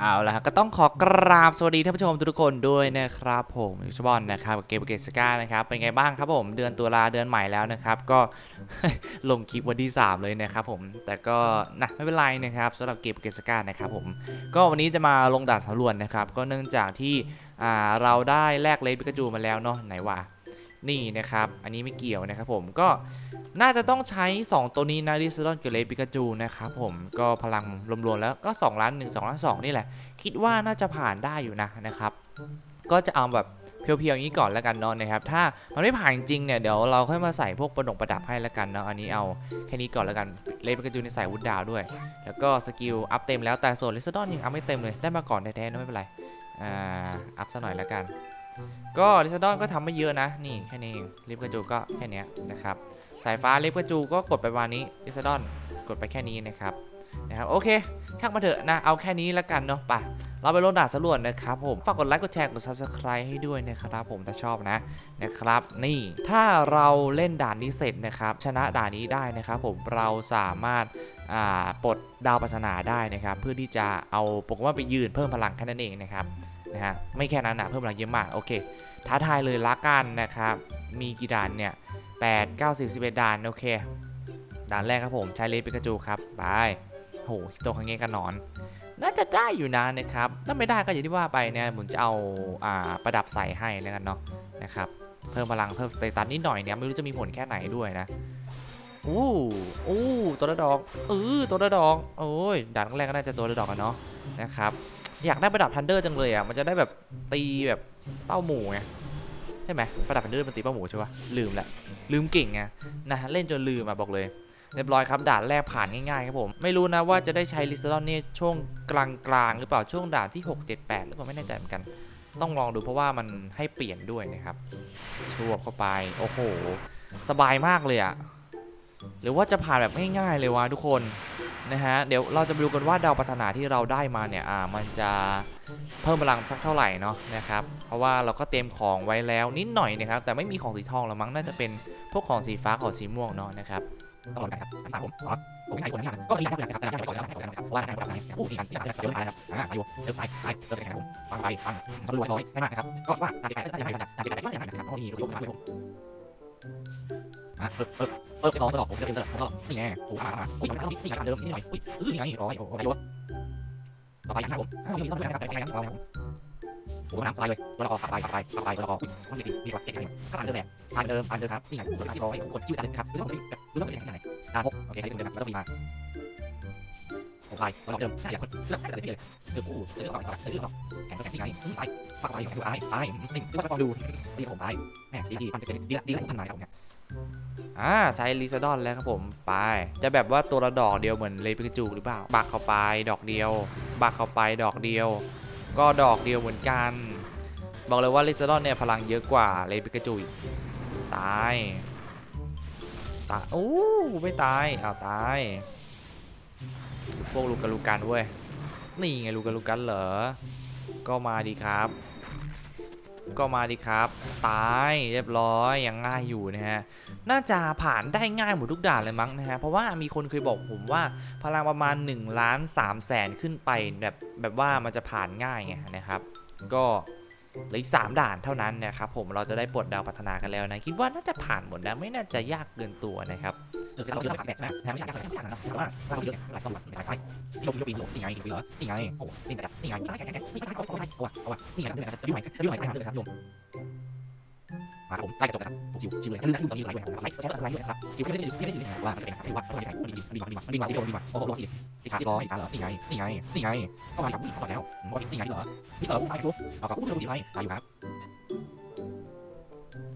เอาละครับก็ต้องขอกราบสวัสดีท่านผู้ชมทุกคนด้วยนะครับผมยูชบอลนะครับกับเกมเกสกานะครับเป็นไงบ้างครับผมเดือนตุลาเดือนใหม่แล้วนะครับก็ลงคลิปวันที่ 3 เลยนะครับผมแต่ก็นะไม่เป็นไรนะครับสำหรับเกมเกสกานะครับผมก็วันนี้จะมาลงด่านสำรวจนะครับก็เนื่องจากที่อ่าเราได้แลกเลนปิกาจูมาแล้วเนาะไหนวะนี่นะครับอันนี้ไม่เกี่ยวนะครับผมก็ น่าจะต้องใช้ 2 ตัวนี้นะดิสลอนกับเลปิกาจูนะครับผมก็พลังรวมๆแล้วก็2ล้าน1 2ล้าน2นี่แหละ คิดว่าน่าจะผ่านได้อยู่นะนะครับ ก็จะเอาแบบเพียวๆอย่างนี้ก่อนแล้วกันเนาะนะครับ ถ้ามันไม่ผ่านจริงเนี่ยเดี๋ยวเราค่อยมาใส่พวกประดงประดับให้แล้วกันเนาะอันนี้เอาแค่นี้ก่อนแล้วกันเลปิกาจูในใส่วุดดาวด้วย แล้วก็สกิลอัพเต็มแล้วแต่ส่วนลิสดอนยังอัพไม่เต็มเลยได้มาก่อนแท้ๆนะไม่เป็นไรอ่าอัพซะหน่อยแล้วกัน ก็ลิซดอนก็ทำไม่เยอะนะนี่แค่นี้เองลิกระจูก็แค่นี้นะครับายฟ้าเลิฟกระจูก็กดไปประมานี้ลิซดอนกดไปแค่นี้นะครับนะครับโอเคช่างมาเถอะนะเอาแค่นี้แล้วกันเนาะไปเราไปลงด่านสำรวจนะครับผมฝากกดไลค์กดแชร์กด subscribe ให้ด้วยนะครับผมถ้าชอบนะนะครับ นี่ถ้าเราเล่นด่านนี้เสร็จนะครับ ชนะด่านนี้ได้นะครับผมเราสามารถอ่าปลดดาวปริศนาได้นะครับ เพื่อที่จะเอาโปเกมอนไปยืนเพิ่มพลังแค่นั้นเองนะครับนะฮะไม่แค่นั้นนะเพิ่มพลังเยอะมากโอเคท้าทายเลยละกันนะครับ มีกี่ด่านเนี่ย 8 9 10 11ด่านโอเค ด่านแรกครับผมใช้เลสปิกาจูครับไปโหตัวข้างเงี้กันหนอน น่าจะได้อยู่นะนะครับถ้าไม่ได้ก็อย่างที่ว่าไปเนี่ยผมจะเอาอ่าประดับใส่ให้แล้วกันเนาะนะครับเพิ่มพลังเพิ่มสเตตัสนิดหน่อยเนี่ยไม่รู้จะมีผลแค่ไหนด้วยนะอู้อู้ตัวละดอกเออตัวละดอกโอ้ยด่านแรกก็น่าจะตัวละดอกอะเนาะนะครับอยากได้ประดับทันเดอร์จังเลยอะมันจะได้แบบตีแบบเป้าหมูไง ช่ไหมประดับทันเดอร์มันตีเป้าหมูใช่ปะลืมแหละลืมเก่งไงนะเล่นจนลืมอะบอกเลยเรียบร้อยครับด่านแรกผ่านง่ายๆครับผม ไม่รู้นะว่าจะได้ใช้ลิซดอนเนี่ยช่วงกลางๆ หรือเปล่าช่วงด่านที่ 6 7 8 หรือเปล่าไม่แน่ใจเหมือนกัน ต้องลองดูเพราะว่ามันให้เปลี่ยนด้วยนะครับชวบเข้าไปโอ้โห สบายมากเลยอะหรือว่าจะผ่านแบบง่ายๆเลยวะทุกคน นะฮะเดี๋ยวเราจะไปดูกันว่าดาวปัฒนาที่เราได้มาเนี่ยอ่ามันจะเพิ่มพลังสักเท่าไหร่เนาะนะครับเพราะว่าเราก็เต็มของไว้แล้วนิดหน่อยนะครับแต่ไม่มีของสีทองแล้วมั้งน่าจะเป็นพวกของสีฟ้าของสีม่วงเนาะนะครับต้องรอกันครับสามผมอ๋อผมไม่ใช่คนนี้นะก็มีการนะครับการไปก่อนแล้วนะครับว่าการแบบนี้อู้มีการที่จะเดี๋ยวนะครับอ่าอายุเดี๋ยวไปไปเริ่มแข่งผมฟังไปฟังสรุปร้อยไม่มากนะครับก็ว่าการไปก็จะไปกันการไปก็จะไปนะครับก็มีรู้ครับผม อะเออเออเออไปลองตลอดผมจะเป็นตลอดผมก็นี่ไงโอ้โหมาอุ้ยมันนี่การเดิมนี่หน่อยอุ้ยเออนี่ไงร้อยโอ้โหอายุต่อไปนะครับผมอ่ามีต้องดูนะครับไปกันต่อนะครับโอ้โหน้ำตายเลยตัวละออกตายตายตายตัวละครมันดีดีกว่าเอ็กซ์ไงก็ตามเดิมแหละตามเดิมตามเดิมครับนี่ไงตัวที่ร้อยกดชื่อจานเดิมครับคือต้องแบบคือต้องเป็นยังไงอ่าหกโอเคใช้ตรงเดิมนะครับแล้วก็มีมา ลายตัวเดิมห้าอยางคนเลือกได้เลยเลือกคู่เลือกต่อเลือกต่อแข่งก็แข่งที่ไงตายปากไปอยู่ตายตายนี่คือว่าจะฟังดูดีผมตายแม่ดีดีมันจะเป็นดีดีแล้วพันหมายครับเนี่ยอ่าใช้ลิซาดอนแล้วครับผมไป จะแบบว่าตัวละดอกเดียวเหมือนเลปิกจูหรือเปล่า บักเข้าไปดอกเดียว บักเข้าไปดอกเดียว ก็ดอกเดียวเหมือนกัน บอกเลยว่าลิซาดอนเนี่ยพลังเยอะกว่าเลปิกจูตาย ตายโอ้ไม่ตายอ้าวตาย พวกลูกกะลูกันเว้ย นี่ไงลูกกะลูกันเหรอ ก็มาดีครับ ก็มาดีครับ ตายเรียบร้อยยังง่ายอยู่นะฮะ น่าจะผ่านได้ง่ายหมดทุกด่านเลยมั้งนะฮะ เพราะว่ามีคนเคยบอกผมว่าพลังประมาณ1ล้าน3แสนขึ้นไปแบบแบบว่ามันจะผ่านง่ายไงนะครับ ก็เหลืออีกสามด่านเท่านั้นนะครับผมเราจะได้ปลดดาวพัฒนากันแล้วนะ คิดว่าน่าจะผ่านหมดนะไม่น่าจะยากเกินตัวนะครับ เออเราเยอะมากแบบนะไม่ใช่ยากอะไรนะแต่ว่าเราเยอะหลายตัวหลายไฟนี่ลงปีนลงนี่ไงนี่เหรอนี่ไงโอ้นี่แต่นี่ไงนี่ได้แข่งนี่งไงเอาเอาเอาเอานี่ไงนี่ไงยุ่งไหมยุ่งไหมยุ่งไหมครับโยมมาผมใกล้จะจบแล้วครับผมชิวชิวเลยคือตอนนี้ไลฟ์ด้วยนะครับไลฟ์ใช้อะไรด้วยนะครับชิวไม่ได้ไม่ได้ไม่ได้ว่ามันจะเป็นอะไรว่ามันเป็นอะไรมันดีมันดีมันดีมันดีมันดีมันดีมันโอ้โหรอทีที่ชาร์จร้อยชาเหรอนี่ไงนี่ไงนี่ไงก็มาจากนี่ก่อนแล้วบอกนี่ไงเหรอนี่เหรอตายกูเอากับกูเรื่องอะไรตายอยู่ครับ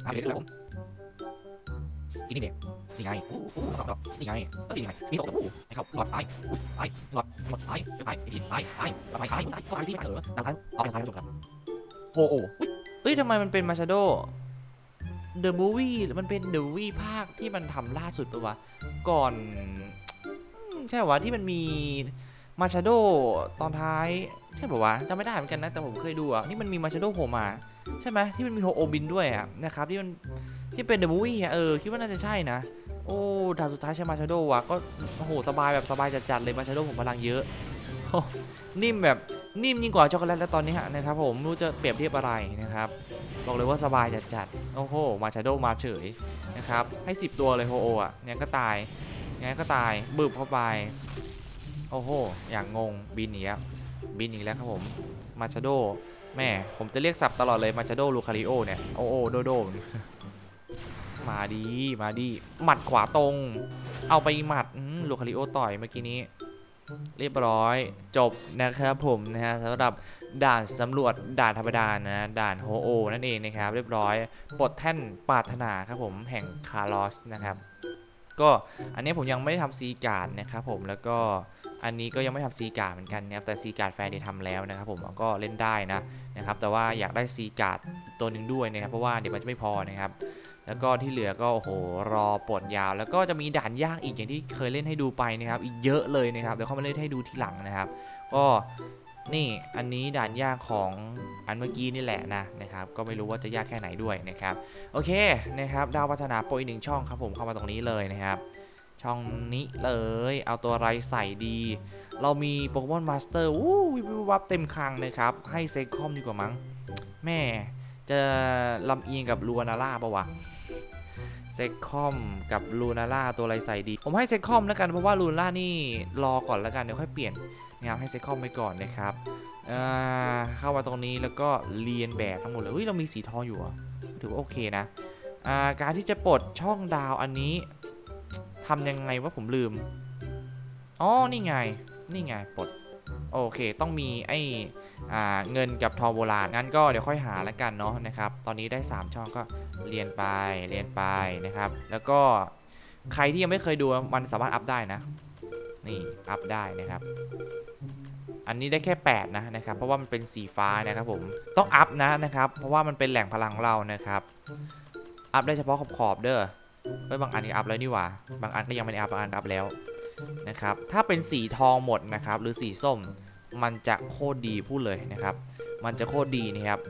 อะเดี๋ยวผม กินนี่เด็กนี่ไงดอู้ตอกนี่ไงเออนี่ไงมีตกอู้ไอ้เขาหลอดตายอุ้ยตายหลอดหลอดตายตายผิดตายตายตายตายตายก็ตายสิตายเหรอตายเอาไปตายจบครับโอ้โหเฮ้ยทำไมมันเป็นมาชาโดเดอะมูวี่มันเป็นเดอะมูวี่ภาคที่มันทำล่าสุดปะวะก่อน ใช่วะที่มันมีมาชาโดตอนท้ายใช่ปะวะจำไม่ได้เหมือนกันนะแต่ผมเคยดูอะนี่มันมีมาชาโดโผล่มา ใช่ไหมที่มันมีโฮโอบินด้วยอะนะครับที่มัน ที่เป็นเดอะมูวี่อะเออคิดว่าน่าจะใช่นะ โอ้ด่านสุดท้ายใช่มาชาโดว่ะก็โอ้โหสบายแบบสบายจัดๆเลยมาชาโดผมพลังเยอะนิ่มแบบนิ่มยิ่งกว่าช็อกโกแลตแล้วตอนนี้ฮะนะครับผมไม่รู้จะเปรียบเทียบอะไรนะครับ บอกเลยว่าสบายจัดๆโอ้โหมาชาโดมาเฉยนะครับให้ 10 ตัวเลยโฮโออะงั้นก็ตายงั้นก็ตายบึบเข้าไปโอ้โห อย่างงง บินอีกแล้วบินอีกแล้วครับผม มาชาโด แม่ ผมจะเรียกสับตลอดเลย มาชาโด ลูคาริโอเนี่ย โอ้โหโดโด มาดีมาดี หมัดขวาตรง เอาไปหมัดลูคาริโอต่อยเมื่อกี้นี้ เรียบร้อยจบนะครับผมนะฮะสำหรับด่านสำรวจด่านธรรมดานะด่านโฮโอนั่นเองนะครับ เรียบร้อยปลดแท่นปาถนาครับผมแห่งคาร์ลอสนะครับ ก็อันนี้ผมยังไม่ได้ทำซีการ์ดนะครับผมแล้วก็อันนี้ก็ยังไม่ทำซีการ์ดเหมือนกันนะครับแต่ซีการ์ดแฟนได้ทำแล้วนะครับผมก็เล่นได้นะนะครับแต่ว่าอยากได้ซีการ์ดตัวหนึ่งด้วยนะครับเพราะว่าเดี๋ยวมันจะไม่พอนะครับ แล้วก็ที่เหลือก็โอ้โหรอปลดยาว แล้วก็จะมีด่านยากอีกอย่างที่เคยเล่นให้ดูไปนะครับ อีกเยอะเลยนะครับเดี๋ยวเขามาเล่นให้ดูทีหลังนะครับ ก็นี่อันนี้ด่านยากของอันเมื่อกี้นี่แหละนะนะครับ ก็ไม่รู้ว่าจะยากแค่ไหนด้วยนะครับโอเคนะครับ ดาวพัฒนาโปรอีกหนึ่งช่องครับผมเข้ามาตรงนี้เลยนะครับ ช่องนี้เลยเอาตัวอะไรใส่ดี เรามีโปเกมอนมาสเตอร์วู้วิบวิบวับเต็มคังนะครับ ให้เซคคอมดีกว่ามั้งแม่จะลำเอียงกับลูนาร่าปะวะ เซคคอมกับลูนาร่าตัวอะไรใส่ดี ผมให้เซคคอมแล้วกันเพราะว่าลูนาร่านี่รอก่อนแล้วกันเดี๋ยวค่อยเปลี่ยนนะครับให้เซคคอมไปก่อนนะครับเข้ามาตรงนี้แล้วก็เรียนแบบทั้งหมดเลยเฮ้ยเรามีสีทองอยู่เหรอถือว่าโอเคนะาการที่จะปลดช่องดาวอันนี้ทำยังไงว่าผมลืม อ๋อ นี่ไง นี่ไงปลด โอเค ต้องมีไอ้เงินกับทองโบราณงั้นก็เดี๋ยวค่อยหาแล้วกันเนาะนะครับ ตอนนี้ได้ 3 ช่องก็เรียนไปเรียนไปนะครับ แล้วก็ใครที่ยังไม่เคยดูมันสามารถอัพได้นะ นี่อัพได้นะครับ อันนี้ได้แค่ 8 นะนะครับ เพราะว่ามันเป็นสีฟ้านะครับผม ต้องอัพนะนะครับ เพราะว่ามันเป็นแหล่งพลังของเรานะครับ อัพได้เฉพาะขอบขอบๆเด้อเฮ้ยบางอันก็อัพแล้วนี่หว่า บางอันก็ยังไม่ได้อัพบางอันอัพแล้ว นะครับ ถ้าเป็นสีทองหมดนะครับ หรือสีส้มมันจะโคตรดีพูดเลยนะครับ มันจะโคตรดีนะครับ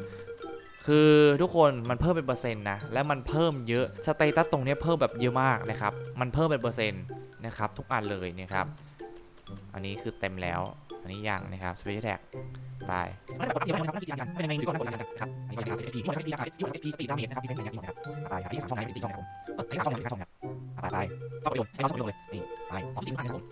คือทุกคนมันเพิ่มเป็นเปอร์เซ็นต์นะ และมันเพิ่มเยอะสเตตัสตรงนี้เพิ่มแบบเยอะมากนะครับ มันเพิ่มเป็นเปอร์เซ็นต์นะครับทุกอันเลยนะครับ อันนี้คือเต็มแล้ว อันนี้ยังนะครับสเปเชียลแท็กไปไม่ได้กดที่ไม่ทำหน้าที่การเป็นยังไงหรือก็กดกันะครับอันนี้ก็เป็นที่ที่ที่ที่ที่ที่สปีดดาเมจนะครับที่เป็นอย่างนี้นะครับไปครับที่สามช่องไหนเป็นสี่ช่องนะครับผมเออที่สามช่องไหนเป็นห้าช่องนะครับไปไปเข้าไปโยนให้เราเข้าไปโยนเลยนี่ ไปสองสี่พันนะครับผม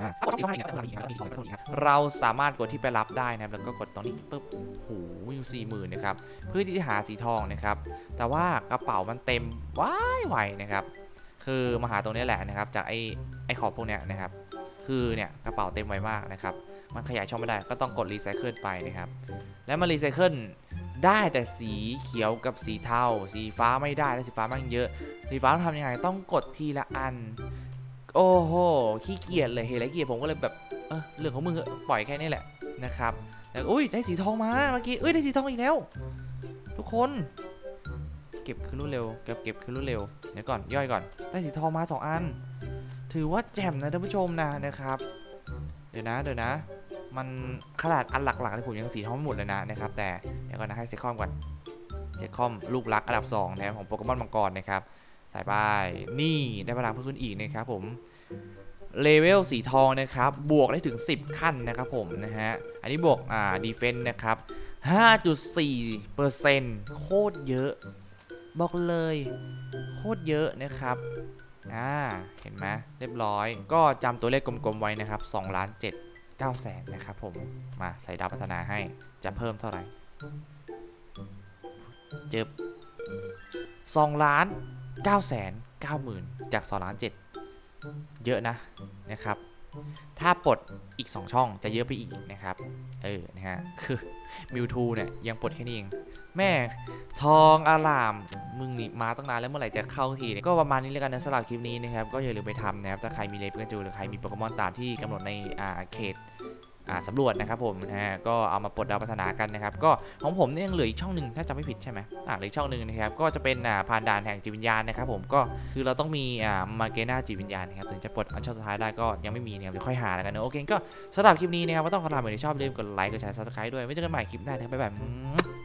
อ่าถ้ากดที่ช่องไหนเนี่ยต้องรับอีกนะครับมีสองก็ต้องอีกครับเราสามารถกดที่ไปรับได้นะครับแล้วก็กดตรงนี้ปุ๊บโอ้โหอยู่สี่หมื่นนะครับเพื่อที่จะหาสีทองนะครับ แต่ว่ากระเป๋ามันเต็มว้ายไวนะครับคือมาหาตรงนี้แหละนะครับ จากไอ้ไอ้ขอบพวกเนี้ยนะครับ คือเนี่ยกระเป๋าเต็มไวมากนะครับมันขยายช่องไม่ได้ก็ต้องกดรีไซเคิลไปนะครับ แล้วมารีไซเคิลได้แต่สีเขียวกับสีเทา สีฟ้าไม่ได้และสีฟ้ามันเยอะ สีฟ้าต้องทำยังไงต้องกดทีละอัน โอ้โหขี้เกียจเลยเห็นแล้วเกียจผมก็เลยแบบเออเรื่องของมึงปล่อยแค่นี้แหละนะครับแล้วอุ้ยได้สีทองมาเมื่อกี้เอ้ยได้สีทองอีกแล้ว ทุกคน เก็บคืนรวดเร็วเก็บเก็บคืนรวดเร็วเดี๋ยวก่อนย่อยก่อนได้สีทองมาสองอัน ถือว่าแจ่มนะท่านผู้ชมนะนะครับ เดี๋ยวนะเดี๋ยวนะ มันขนาดอันหลักๆที่ผมยังสีทองไม่หมดเลยนะนะครับ แต่เดี๋ยวก่อนนะให้เซคอมก่อนเซคอมลูกรักอันดับ2นะครับของโปเกมอนมังกรนะครับ สายป้ายนี่ได้พลังเพิ่มขึ้นอีกนะครับผมเลเวลสีทองนะครับ บวกได้ถึง 10 ขั้นนะครับผมนะฮะ อันนี้บวก อ่า ดีเฟนต์นะครับ 5.4เปอร์เซ็นโคตรเยอะ บอกเลย โคตรเยอะนะครับ อ่า เห็นไหมเรียบร้อย ก็จำตัวเลขกลมๆไว้นะครับ2ล้าน7 9แสนนะครับผม มาใส่ดาวพัฒนาให้ จะเพิ่มเท่าไหร่ เจอ2ล้าน 9แสน9หมื่นจาก2ล้าน7เยอะนะนะครับ ถ้าปลดอีก 2 ช่องจะเยอะไปอีกนะครับ เออ นะฮะ คือมิวทูเนี่ย ยังปลดแค่นี้เอง แม่ทองอาราม มึงนี่มาตั้งนานแล้วเมื่อไหร่จะเข้าทีเนี่ยก็ประมาณนี้แล้วกันนะสำหรับคลิปนี้นะครับ ก็อย่าลืมไปทำนะครับ ถ้าใครมีเลนปิกาจูหรือใครมีโปเกมอนตามที่กำหนดในอ่าเขต สำรวจนะครับผมนะฮะก็เอามาปลดดาวพัฒนากันนะครับก็ของผมเนี่ยยังเหลืออีกช่องหนึ่งถ้าจำไม่ผิดใช่ไหมอ่าเหลืออกช่องหนึ่งนะครับก็จะเป็นอ่าผ่านด่านแห่งจิตวิญญาณนะครับผมก็คือเราต้องมีอ่ามาเกน่าจิตวิญญาณนะครับถึงจะปลดอันช่องสุดท้ายได้ก็ยังไม่มีนะครับเดี๋ยวค่อยหาแล้วกันนะโอเคก็สำหรับคลิปนี้นะครับก็ต้องขอลาไปในชอบอย่าลืมกดไลค์กดแชร์ซับสไครต์ด้วยไม่เจอกันใหม่คลิปหน้านะครับบ๊ายบาย